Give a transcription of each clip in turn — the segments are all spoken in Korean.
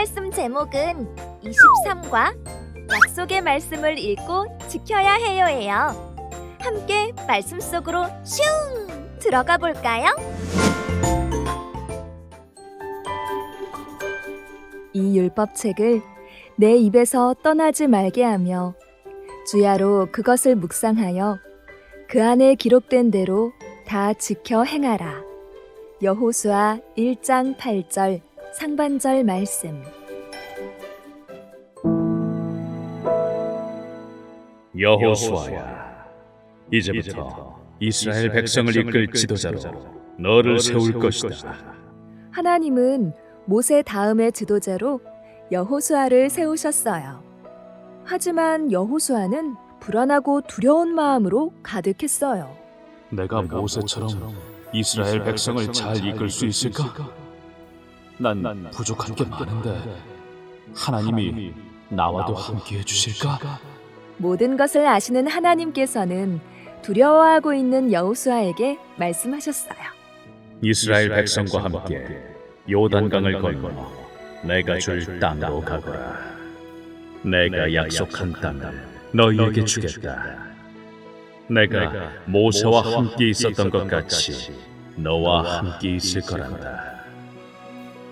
말씀 제목은 23과 약속의 말씀을 읽고 지켜야 해요예요. 함께 말씀 속으로 슝 들어가 볼까요? 이 율법책을 내 입에서 떠나지 말게 하며 주야로 그것을 묵상하여 그 안에 기록된 대로 다 지켜 행하라. 여호수아 1장 8절 상반절 말씀. 여호수아야 이제부터 이스라엘 백성을 이끌 지도자로 너를 세울 것이다. 하나님은 모세 다음의 지도자로 여호수아를 세우셨어요. 하지만 여호수아는 불안하고 두려운 마음으로 가득했어요. 내가 모세처럼 이스라엘 백성을 잘 이끌 수 있을까? 난 부족한 게 많은데 하나님이 나와도 함께 해주실까? 모든 것을 아시는 하나님께서는 두려워하고 있는 여호수아에게 말씀하셨어요. 이스라엘 백성과 함께 요단강을 건너 내가 줄 땅으로 가거라. 내가 약속한 땅을 너희에게 주겠다. 내가 모세와 함께 있었던 것 같이 너와 함께 있을 거란다.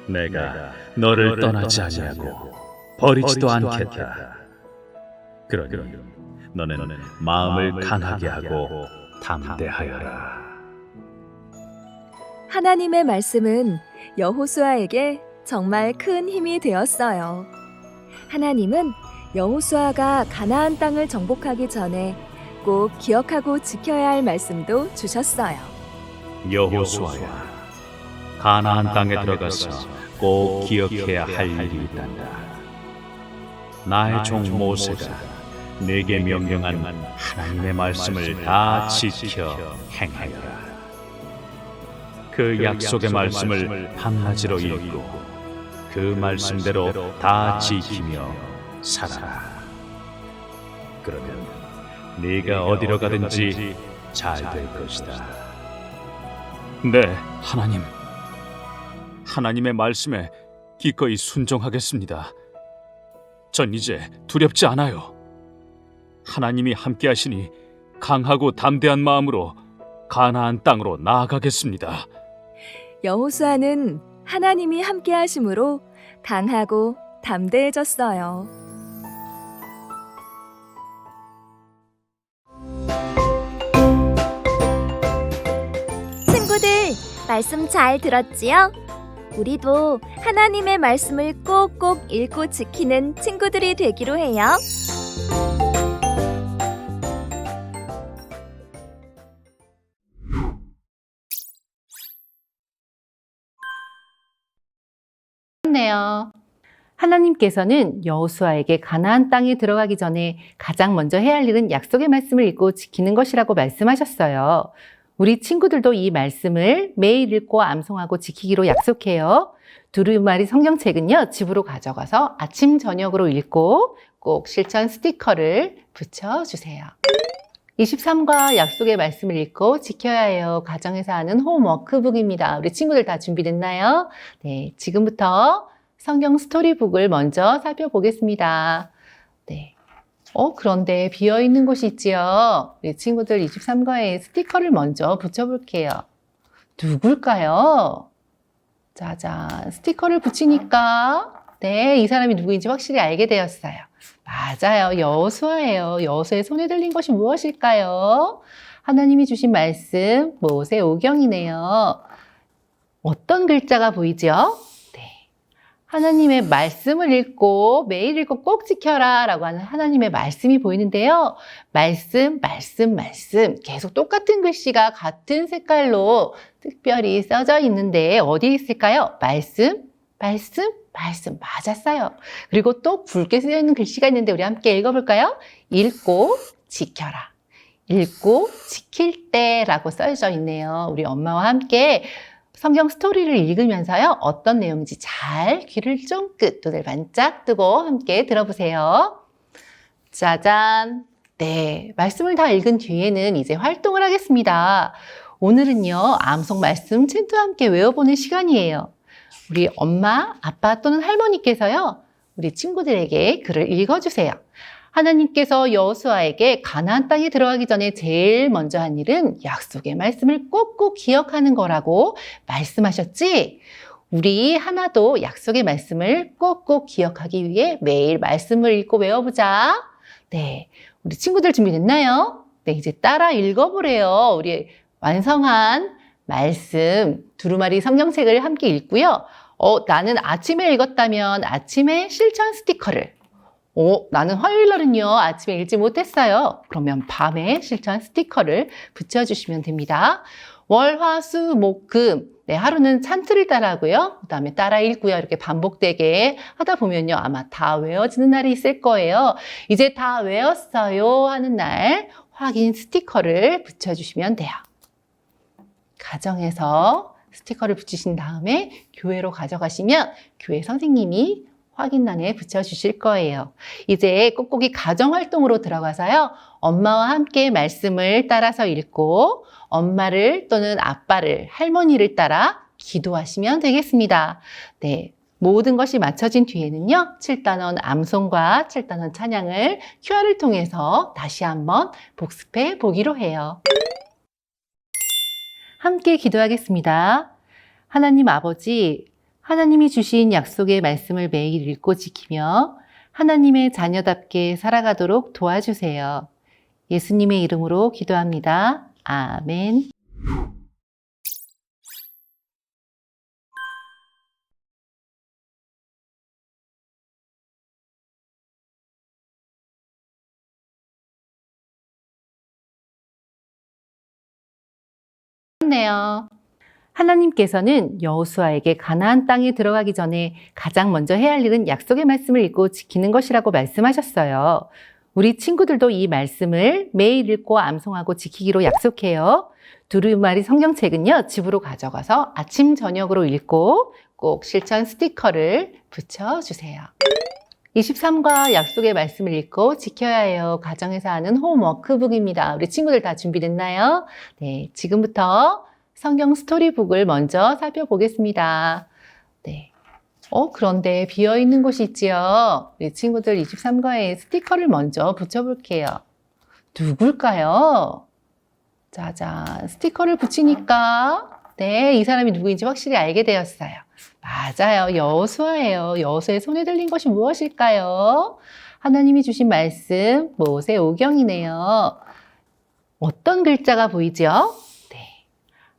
내가 너를 떠나지 아니하고 버리지도 않겠다. 그러니 너는 마음을 강하게 하고 담대하여라. 하나님의 말씀은 여호수아에게 정말 큰 힘이 되었어요. 하나님은 여호수아가 가나안 땅을 정복하기 전에 꼭 기억하고 지켜야 할 말씀도 주셨어요. 여호수아야, 가나안 땅에 들어가서 꼭 기억해야 할 일이 있단다. 나의 종 모세가 내게 명령한 하나님의 말씀을 다 지켜 행하여라. 그 약속의 말씀을 한마디로 읽고 그 말씀대로 다 지키며 살아라. 그러면 네가 어디로 가든지 잘 될 것이다. 네, 하나님. 하나님의 말씀에 기꺼이 순종하겠습니다. 전 이제 두렵지 않아요. 하나님이 함께 하시니 강하고 담대한 마음으로 가나안 땅으로 나아가겠습니다. 여호수아는 하나님이 함께 하심으로 강하고 담대해졌어요. 친구들, 말씀 잘 들었지요? 우리도 하나님의 말씀을 꼭꼭 읽고 지키는 친구들이 되기로 해요. 네요. 하나님께서는 여호수아에게 가나안 땅에 들어가기 전에 가장 먼저 해야 할 일은 약속의 말씀을 읽고 지키는 것이라고 말씀하셨어요. 우리 친구들도 이 말씀을 매일 읽고 암송하고 지키기로 약속해요. 두루마리 성경책은요, 집으로 가져가서 아침, 저녁으로 읽고 꼭 실천 스티커를 붙여주세요. 23과 약속의 말씀을 읽고 지켜야 해요. 가정에서 하는 홈워크북입니다. 우리 친구들 다 준비됐나요? 네, 지금부터 성경 스토리북을 먼저 살펴보겠습니다. 네. 어, 그런데 비어 있는 곳이 있지요. 우리 친구들 23과에 스티커를 먼저 붙여볼게요. 누굴까요? 짜잔. 스티커를 붙이니까, 네, 이 사람이 누구인지 확실히 알게 되었어요. 맞아요. 여호수아예요. 여호수아의 손에 들린 것이 무엇일까요? 하나님이 주신 말씀, 모세 오경이네요. 어떤 글자가 보이죠? 네. 하나님의 말씀을 읽고 매일 읽고 꼭 지켜라 라고 하는 하나님의 말씀이 보이는데요. 말씀, 말씀, 말씀. 계속 똑같은 글씨가 같은 색깔로 특별히 써져 있는데 어디에 있을까요? 말씀, 말씀, 말씀. 맞았어요. 그리고 또 붉게 쓰여 있는 글씨가 있는데 우리 함께 읽어볼까요? 읽고 지켜라. 읽고 지킬 때라고 써져 있네요. 우리 엄마와 함께 성경 스토리를 읽으면서요. 어떤 내용인지 잘 귀를 쫑긋 눈을 반짝 뜨고 함께 들어보세요. 짜잔. 네. 말씀을 다 읽은 뒤에는 이제 활동을 하겠습니다. 오늘은요. 암송 말씀 챈트와 함께 외워보는 시간이에요. 우리 엄마, 아빠 또는 할머니께서요. 우리 친구들에게 글을 읽어주세요. 하나님께서 여호수아에게 가나안 땅에 들어가기 전에 제일 먼저 한 일은 약속의 말씀을 꼭꼭 기억하는 거라고 말씀하셨지? 우리 하나도 약속의 말씀을 꼭꼭 기억하기 위해 매일 말씀을 읽고 외워보자. 네. 우리 친구들 준비됐나요? 네, 이제 따라 읽어보래요. 우리 완성한 말씀, 두루마리 성경책을 함께 읽고요. 어, 나는 아침에 읽었다면 아침에 실천 스티커를. 어, 나는 화요일 날은요, 아침에 읽지 못했어요. 그러면 밤에 실천 스티커를 붙여주시면 됩니다. 월, 화, 수, 목, 금. 네, 하루는 찬틀을 따라하고요. 그 다음에 따라 읽고요. 이렇게 반복되게 하다 보면요. 아마 다 외워지는 날이 있을 거예요. 이제 다 외웠어요 하는 날 확인 스티커를 붙여주시면 돼요. 가정에서 스티커를 붙이신 다음에 교회로 가져가시면 교회 선생님이 확인란에 붙여주실 거예요. 이제 꼭꼭이 가정활동으로 들어가서요. 엄마와 함께 말씀을 따라서 읽고 엄마를 또는 아빠를, 할머니를 따라 기도하시면 되겠습니다. 네. 모든 것이 맞춰진 뒤에는요, 7단원 암송과 7단원 찬양을 QR을 통해서 다시 한번 복습해 보기로 해요. 함께 기도하겠습니다. 하나님 아버지, 하나님이 주신 약속의 말씀을 매일 읽고 지키며 하나님의 자녀답게 살아가도록 도와주세요. 예수님의 이름으로 기도합니다. 아멘. 네요. 하나님께서는 여호수아에게 가나안 땅에 들어가기 전에 가장 먼저 해야 할 일은 약속의 말씀을 읽고 지키는 것이라고 말씀하셨어요. 우리 친구들도 이 말씀을 매일 읽고 암송하고 지키기로 약속해요. 두루마리 성경책은요, 집으로 가져가서 아침, 저녁으로 읽고 꼭 실천 스티커를 붙여주세요. 23과 약속의 말씀을 읽고 지켜야 해요. 가정에서 하는 홈워크북입니다. 우리 친구들 다 준비됐나요? 네, 지금부터 성경 스토리북을 먼저 살펴보겠습니다. 네. 어, 그런데 비어 있는 곳이 있지요. 우리 친구들 23과에 스티커를 먼저 붙여볼게요. 누굴까요? 짜잔. 스티커를 붙이니까, 네, 이 사람이 누구인지 확실히 알게 되었어요. 맞아요. 여수아예요. 여수의 손에 들린 것이 무엇일까요? 하나님이 주신 말씀, 모세 오경이네요. 어떤 글자가 보이죠? 네.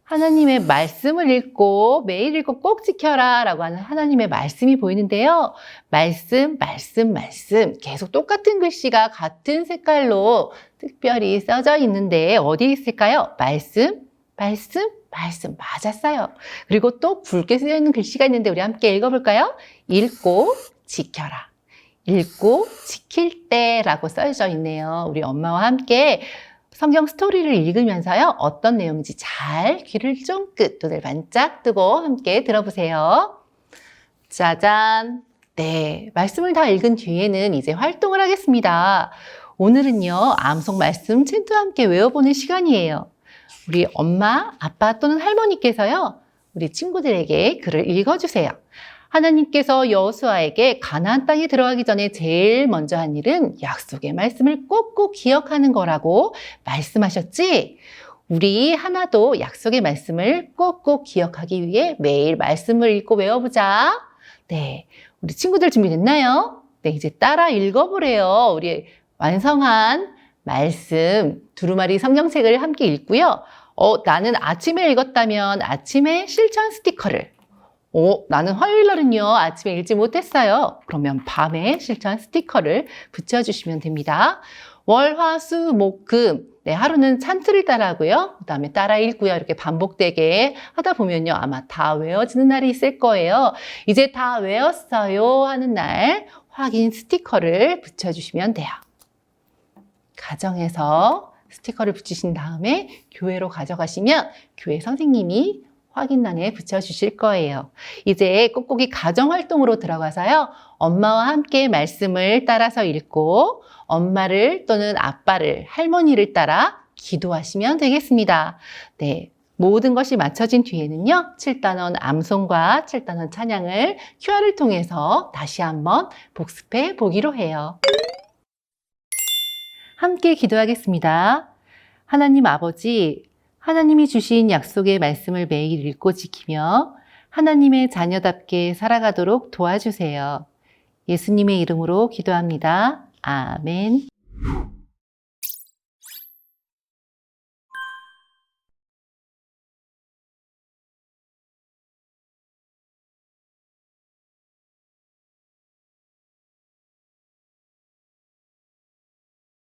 하나님의 말씀을 읽고 매일 읽고 꼭 지켜라 라고 하는 하나님의 말씀이 보이는데요. 말씀, 말씀, 말씀. 계속 똑같은 글씨가 같은 색깔로 특별히 써져 있는데 어디 있을까요? 말씀, 말씀, 말씀. 맞았어요. 그리고 또 붉게 쓰여 있는 글씨가 있는데 우리 함께 읽어볼까요? 읽고 지켜라. 읽고 지킬 때라고 써져 있네요. 우리 엄마와 함께 성경 스토리를 읽으면서요. 어떤 내용인지 잘 귀를 쫑긋 눈을 반짝 뜨고 함께 들어보세요. 짜잔. 네. 말씀을 다 읽은 뒤에는 이제 활동을 하겠습니다. 오늘은요. 암송 말씀 챈트와 함께 외워보는 시간이에요. 우리 엄마, 아빠 또는 할머니께서요. 우리 친구들에게 글을 읽어주세요. 하나님께서 여호수아에게 가나안 땅에 들어가기 전에 제일 먼저 한 일은 약속의 말씀을 꼭꼭 기억하는 거라고 말씀하셨지? 우리 하나도 약속의 말씀을 꼭꼭 기억하기 위해 매일 말씀을 읽고 외워보자. 네. 우리 친구들 준비됐나요? 네, 이제 따라 읽어보래요. 우리 완성한 말씀, 두루마리 성경책을 함께 읽고요. 어, 나는 아침에 읽었다면 아침에 실천 스티커를. 어, 나는 화요일 날은요, 아침에 읽지 못했어요. 그러면 밤에 실천 스티커를 붙여주시면 됩니다. 월, 화, 수, 목, 금. 네, 하루는 찬틀을 따라하고요. 그 다음에 따라 읽고요. 이렇게 반복되게 하다 보면요. 아마 다 외워지는 날이 있을 거예요. 이제 다 외웠어요 하는 날 확인 스티커를 붙여주시면 돼요. 가정에서 스티커를 붙이신 다음에 교회로 가져가시면 교회 선생님이 확인란에 붙여주실 거예요. 이제 꼭꼭이 가정활동으로 들어가서요. 엄마와 함께 말씀을 따라서 읽고 엄마를 또는 아빠를, 할머니를 따라 기도하시면 되겠습니다. 네. 모든 것이 맞춰진 뒤에는요, 7단원 암송과 7단원 찬양을 QR을 통해서 다시 한번 복습해 보기로 해요. 함께 기도하겠습니다. 하나님 아버지, 하나님이 주신 약속의 말씀을 매일 읽고 지키며 하나님의 자녀답게 살아가도록 도와주세요. 예수님의 이름으로 기도합니다. 아멘.